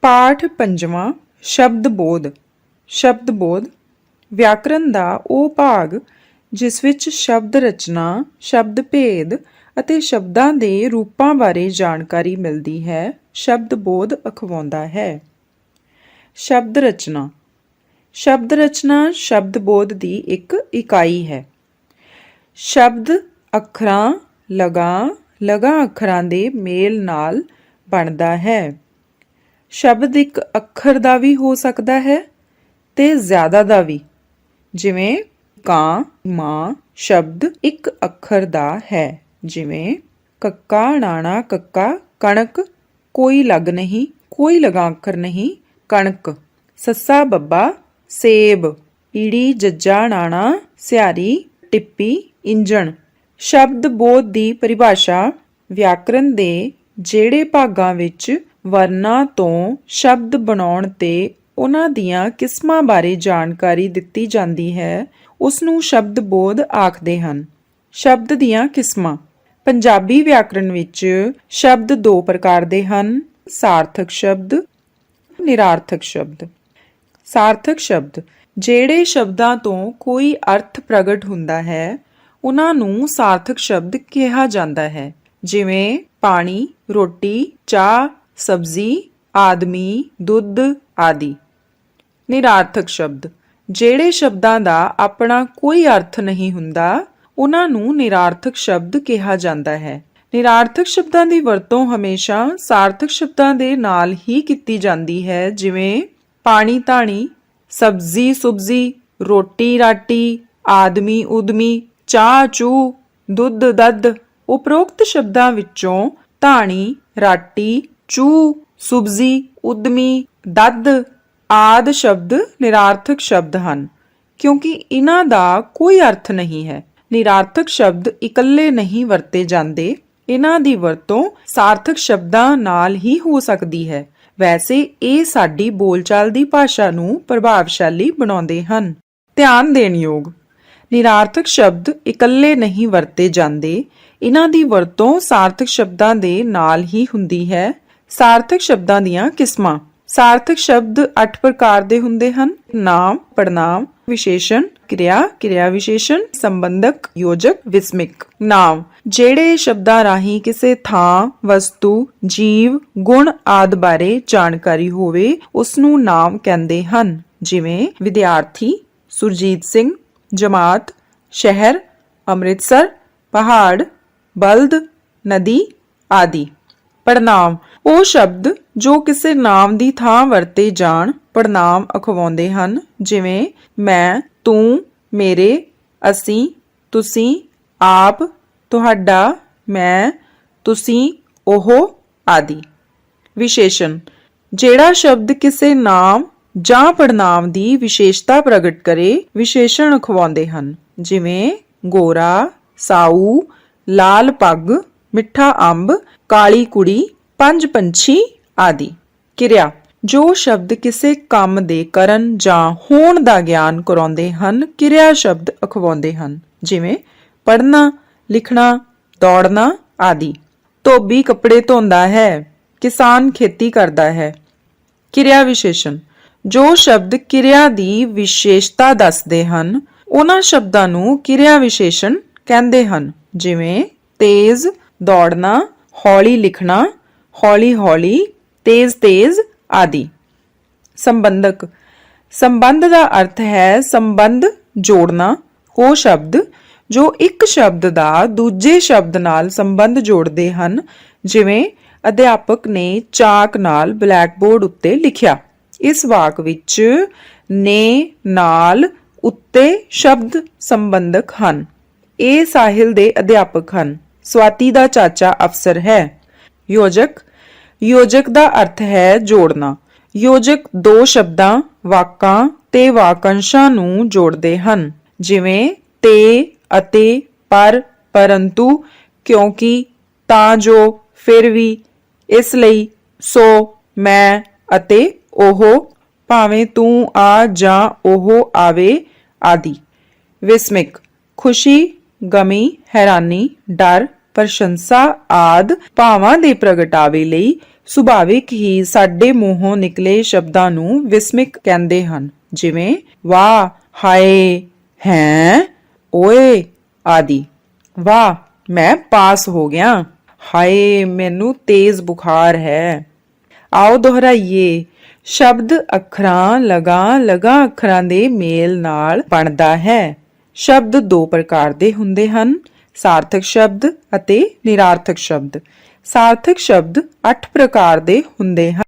ਪਾਠ ਪੰਜਵਾਂ, ਸ਼ਬਦ ਬੋਧ। ਸ਼ਬਦ ਬੋਧ, ਵਿਆਕਰਨ ਦਾ ਉਹ ਭਾਗ ਜਿਸ ਵਿੱਚ ਸ਼ਬਦ ਰਚਨਾ, ਸ਼ਬਦ ਭੇਦ ਅਤੇ ਸ਼ਬਦਾਂ ਦੇ ਰੂਪਾਂ ਬਾਰੇ ਜਾਣਕਾਰੀ ਮਿਲਦੀ ਹੈ, ਸ਼ਬਦ ਬੋਧ ਅਖਵਾਉਂਦਾ ਹੈ। ਸ਼ਬਦ ਰਚਨਾ। ਸ਼ਬਦ ਰਚਨਾ, ਸ਼ਬਦ ਬੋਧ ਦੀ ਇੱਕ ਇਕਾਈ ਹੈ। ਸ਼ਬਦ ਅੱਖਰਾਂ, ਲਗਾ ਲਗਾ ਅੱਖਰਾਂ ਦੇ ਮੇਲ ਨਾਲ ਬਣਦਾ ਹੈ। ਸ਼ਬਦ ਇੱਕ ਅੱਖਰ ਦਾ ਵੀ ਹੋ ਸਕਦਾ ਹੈ ਤੇ ਜ਼ਿਆਦਾ ਦਾ ਵੀ। ਜਿਵੇਂ ਕਾਂ, ਮਾਂ, ਸ਼ਬਦ ਇੱਕ ਅੱਖਰ ਦਾ ਹੈ। ਜਿਵੇਂ ਕੱਕਾ, ਨਾਣਾ, ਕੱਕਾ, ਕਣਕ, ਕੋਈ ਲੱਗ ਨਹੀਂ, ਕੋਈ ਲਗਾ ਅੱਖਰ ਨਹੀਂ, ਕਣਕ, ਸੱਸਾ, ਬੱਬਾ, ਸੇਬ, ਈੜੀ, ਜੱਜਾ, ਨਾਣਾ, ਸਿਆਰੀ, ਟਿੱਪੀ, ਇੰਜਣ। ਸ਼ਬਦ ਬੋਧ ਦੀ ਪਰਿਭਾਸ਼ਾ ਵਿਆਕਰਨ ਦੇ ਜਿਹੜੇ ਭਾਗਾਂ ਵਿੱਚ ਵਰਨਾਂ ਤੋਂ ਸ਼ਬਦ ਬਣਾਉਣ ਤੇ ਉਹਨਾਂ ਦੀਆਂ ਕਿਸਮਾਂ ਬਾਰੇ ਜਾਣਕਾਰੀ ਦਿੱਤੀ ਜਾਂਦੀ ਹੈ ਉਸ ਨੂੰ ਸ਼ਬਦ ਬੋਧ ਆਖਦੇ ਹਨ। ਸ਼ਬਦ ਦੀਆਂ ਕਿਸਮਾਂ। ਪੰਜਾਬੀ ਵਿਆਕਰਣ ਵਿੱਚ ਸ਼ਬਦ ਦੋ ਪ੍ਰਕਾਰ ਦੇ ਹਨ, ਸਾਰਥਕ ਸ਼ਬਦ, ਨਿਰਾਰਥਕ ਸ਼ਬਦ। ਸਾਰਥਕ ਸ਼ਬਦ, ਜਿਹੜੇ ਸ਼ਬਦਾਂ ਤੋਂ ਕੋਈ ਅਰਥ ਪ੍ਰਗਟ ਹੁੰਦਾ ਹੈ, ਉਹਨਾਂ ਨੂੰ ਸਾਰਥਕ ਸ਼ਬਦ ਕਿਹਾ ਜਾਂਦਾ ਹੈ। ਜਿਵੇਂ ਪਾਣੀ, ਰੋਟੀ, ਚਾਹ ਸਬਜ਼ੀ, ਆਦਮੀ, ਦੁੱਧ ਆਦਿ। ਨਿਰਾਰਥਕ ਸ਼ਬਦ। ਜਿਹੜੇ ਸ਼ਬਦਾਂ ਦਾ ਆਪਣਾ ਕੋਈ ਅਰਥ ਨਹੀਂ ਹੁੰਦਾ, ਉਹਨਾਂ ਨੂੰ ਨਿਰਾਰਥਕ ਸ਼ਬਦ ਕਿਹਾ ਜਾਂਦਾ ਹੈ। ਨਿਰਾਰਥਕ ਸ਼ਬਦਾਂ ਦੀ ਵਰਤੋਂ ਹਮੇਸ਼ਾ ਸਾਰਥਕ ਸ਼ਬਦਾਂ ਦੇ ਨਾਲ ਹੀ ਕੀਤੀ ਜਾਂਦੀ ਹੈ, ਜਿਵੇਂ ਪਾਣੀ ਧਾਣੀ, ਸਬਜ਼ੀ ਸੁਬਜ਼ੀ, ਰੋਟੀ ਰਾਟੀ, ਆਦਮੀ ਉਦਮੀ, ਚਾਹ ਚੂ, ਦੁੱਧ ਦੱਧ। ਉਪਰੋਕਤ ਸ਼ਬਦਾਂ ਵਿੱਚੋਂ ਧਾਣੀ, ਰਾਟੀ ਚੂ, ਸੁਬਜ਼ੀ, ਉਦਮੀ ਦੱਧ ਆਦ ਸ਼ਬਦ ਨਿਰਾਰਥਕ ਸ਼ਬਦ ਹਨ, ਕਿਉਂਕਿ ਇਹਨਾਂ ਦਾ ਕੋਈ ਅਰਥ ਨਹੀਂ ਹੈ। ਨਿਰਾਰਥਕ ਸ਼ਬਦ ਇਕੱਲੇ ਨਹੀਂ ਵਰਤੇ ਜਾਂਦੇ, ਇਹਨਾਂ ਦੀ ਵਰਤੋਂ ਸਾਰਥਕ ਸ਼ਬਦਾਂ ਨਾਲ ਹੀ ਹੋ ਸਕਦੀ ਹੈ। ਵੈਸੇ ਇਹ ਸਾਡੀ ਬੋਲਚਾਲ ਦੀ ਭਾਸ਼ਾ ਨੂੰ ਪ੍ਰਭਾਵਸ਼ਾਲੀ ਬਣਾਉਂਦੇ ਹਨ। ਧਿਆਨ ਦੇਣ ਯੋਗ, ਨਿਰਾਰਥਕ ਸ਼ਬਦ ਇਕੱਲੇ ਨਹੀਂ ਵਰਤੇ ਜਾਂਦੇ, ਇਹਨਾਂ ਦੀ ਵਰਤੋਂ ਸਾਰਥਕ ਸ਼ਬਦਾਂ ਦੇ ਨਾਲ ਹੀ ਹੁੰਦੀ ਹੈ। ਸਾਰਥਕ ਸ਼ਬਦਾਂ ਦੀਆਂ ਕਿਸਮਾਂ। ਸਾਰਥਕ ਸ਼ਬਦ 8 ਪ੍ਰਕਾਰ ਦੇ ਹੁੰਦੇ ਹਨ। ਨਾਮ ਪੜਨਾਮ ਵਿਸ਼ੇਸ਼ਣ, ਕਿਰਿਆ ਕਿਰਿਆ ਵਿਸ਼ੇਸ਼ਣ, ਸੰਬੰਧਕ, ਯੋਜਕ, ਵਿਸਮਿਕ। ਨਾਮ, ਜਿਹੜੇ ਸ਼ਬਦਾਂ ਰਾਹੀਂ ਕਿਸੇ ਥਾਂ, ਵਸਤੂ, ਜੀਵ, ਗੁਣ ਆਦ ਬਾਰੇ ਜਾਣਕਾਰੀ ਹੋਵੇ ਉਸ ਨੂੰ ਨਾਮ ਕਹਿੰਦੇ ਹਨ। ਜਿਵੇਂ, ਵਿਦਿਆਰਥੀ, ਸੁਰਜੀਤ ਸਿੰਘ, ਜਮਾਤ, ਸ਼ਹਿਰ, ਅੰਮ੍ਰਿਤਸਰ, ਪਹਾੜ, ਬਲਦ, ਨਦੀ ਆਦਿ। ਪੜਨਾਮ ਉਹ ਸ਼ਬਦ ਜੋ ਕਿਸੇ ਨਾਮ ਦੀ ਥਾਂ ਵਰਤੇ ਜਾਣ ਪੜਨਾਮ ਅਖਵਾਉਂਦੇ ਹਨ, ਜਿਵੇਂ, ਮੈਂ, ਤੂੰ, ਮੇਰੇ, ਅਸੀਂ, ਤੁਸੀਂ, ਆਪ, ਤੁਹਾਡਾ, ਮੈਂ, ਤੁਸੀਂ, ਉਹ, ਆਦਿ। ਵਿਸ਼ੇਸ਼ਣ। ਜਿਹੜਾ ਸ਼ਬਦ ਕਿਸੇ ਨਾਮ ਜਾਂ ਪੜਨਾਮ ਦੀ ਵਿਸ਼ੇਸ਼ਤਾ ਪ੍ਰਗਟ ਕਰੇ, ਵਿਸ਼ੇਸ਼ਣ ਅਖਵਾਉਂਦੇ ਹਨ, ਜਿਵੇਂ, ਗੋਰਾ, ਸਾਊ, ਲਾਲ ਪੱਗ ਮਿੱਠਾ ਅੰਬ, ਕਾਲੀ ਕੁੜੀ, ਪੰਜ ਪੰਛੀ ਆਦਿ। ਕਿਰਿਆ, ਜੋ ਸ਼ਬਦ ਕਿਸੇ ਕੰਮ ਦੇ ਕਰਨ ਜਾਂ ਹੋਣ ਦਾ ਗਿਆਨ ਕਰਾਉਂਦੇ ਹਨ, ਕਿਰਿਆ ਸ਼ਬਦ ਅਖਵਾਉਂਦੇ ਹਨ। ਜਿਵੇਂ, ਪੜ੍ਹਨਾ, ਲਿਖਣਾ, ਦੌੜਨਾ ਆਦਿ। ਧੋਬੀ ਕੱਪੜੇ ਧੋਂਦਾ ਹੈ, ਕਿਸਾਨ ਖੇਤੀ ਕਰਦਾ ਹੈ। ਕਿਰਿਆ ਵਿਸ਼ੇਸ਼ਣ, ਜੋ ਸ਼ਬਦ ਕਿਰਿਆ ਦੀ ਵਿਸ਼ੇਸ਼ਤਾ ਦੱਸਦੇ ਹਨ, ਉਹਨਾਂ ਸ਼ਬਦਾਂ ਨੂੰ ਕਿਰਿਆ ਵਿਸ਼ੇਸ਼ਣ ਕਹਿੰਦੇ ਹਨ। ਜਿਵੇਂ, ਤੇਜ਼ ਦੌੜਨਾ, ਹੌਲੀ ਲਿਖਣਾ, ਹੌਲੀ ਹੌਲੀ, ਤੇਜ਼ ਤੇਜ਼ ਆਦਿ। ਸੰਬੰਧਕ। ਸੰਬੰਧ ਦਾ ਅਰਥ ਹੈ ਸੰਬੰਧ ਜੋੜਨਾ, ਉਹ ਸ਼ਬਦ ਜੋ ਇੱਕ ਸ਼ਬਦ ਦਾ ਦੂਜੇ ਸ਼ਬਦ ਨਾਲ ਸੰਬੰਧ ਜੋੜਦੇ ਹਨ, ਜਿਵੇਂ ਅਧਿਆਪਕ ਨੇ ਚਾਕ ਨਾਲ ਬਲੈਕਬੋਰਡ ਉੱਤੇ ਲਿਖਿਆ। ਇਸ ਵਾਕ ਵਿੱਚ ਨੇ ਨਾਲ ਉੱਤੇ ਸ਼ਬਦ ਸੰਬੰਧਕ ਹਨ। ਇਹ ਸਾਹਿਲ ਦੇ ਅਧਿਆਪਕ ਹਨ। ਸਵਾਤੀ ਦਾ ਚਾਚਾ ਅਫਸਰ ਹੈ। ਯੋਜਕ ਯੋਜਕ ਦਾ ਅਰਥ ਹੈ ਜੋੜਨਾ। ਯੋਜਕ ਦੋ ਸ਼ਬਦਾਂ, ਵਾਕਾਂ ਤੇ ਵਾਕੰਸ਼ਾਂ ਨੂੰ ਜੋੜਦੇ ਹਨ। ਜਿਵੇਂ, ਤੇ ਅਤੇ ਪਰ, ਪਰੰਤੂ, ਕਿਉਂਕਿ ਤਾਂ ਜੋ, ਫਿਰ ਵੀ, ਇਸ ਲਈ, ਸੋ, ਮੈਂ ਅਤੇ ਉਹ, ਭਾਵੇਂ ਤੂੰ ਆ ਜਾਂ ਉਹ ਆਵੇ ਆਦਿ। ਵਿਸਮਿਕ, ਖੁਸ਼ੀ, ਗਮੀ, ਹੈਰਾਨੀ, ਡਰ ਪ੍ਰਸ਼ੰਸਾ ਆਦ ਭਾਵਾਂ ਦੇ ਪ੍ਰਗਟਾਵੇ ਲਈ ਸੁਭਾਵਿਕ ਹੀ ਸਾਡੇ ਮੂੰਹੋਂ ਨਿਕਲੇ ਸ਼ਬਦਾਂ ਨੂੰ ਵਿਸਮਿਕ ਕਹਿੰਦੇ ਹਨ। ਜਿਵੇਂ, ਵਾਹ, ਹਾਏ, ਹੈ, ਓਏ ਆਦਿ। ਵਾਹ, ਮੈਂ ਪਾਸ ਹੋ ਗਿਆ। ਹਾਏ, ਮੈਨੂੰ ਤੇਜ਼ ਬੁਖਾਰ ਹੈ। ਆਓ ਦੁਹਰਾਈਏ। ਸ਼ਬਦ ਅੱਖਰਾਂ, ਲਗਾ ਲਗਾ ਅੱਖਰਾਂ ਦੇ ਮੇਲ ਨਾਲ ਬਣਦਾ ਹੈ। ਸ਼ਬਦ ਦੋ ਪ੍ਰਕਾਰ ਦੇ ਹੁੰਦੇ ਹਨ। ਸਾਰਥਕ ਸ਼ਬਦ ਅਤੇ ਨਿਰਾਰਥਕ ਸ਼ਬਦ। ਸਾਰਥਕ ਸ਼ਬਦ 8 ਪ੍ਰਕਾਰ ਦੇ ਹੁੰਦੇ ਹਨ।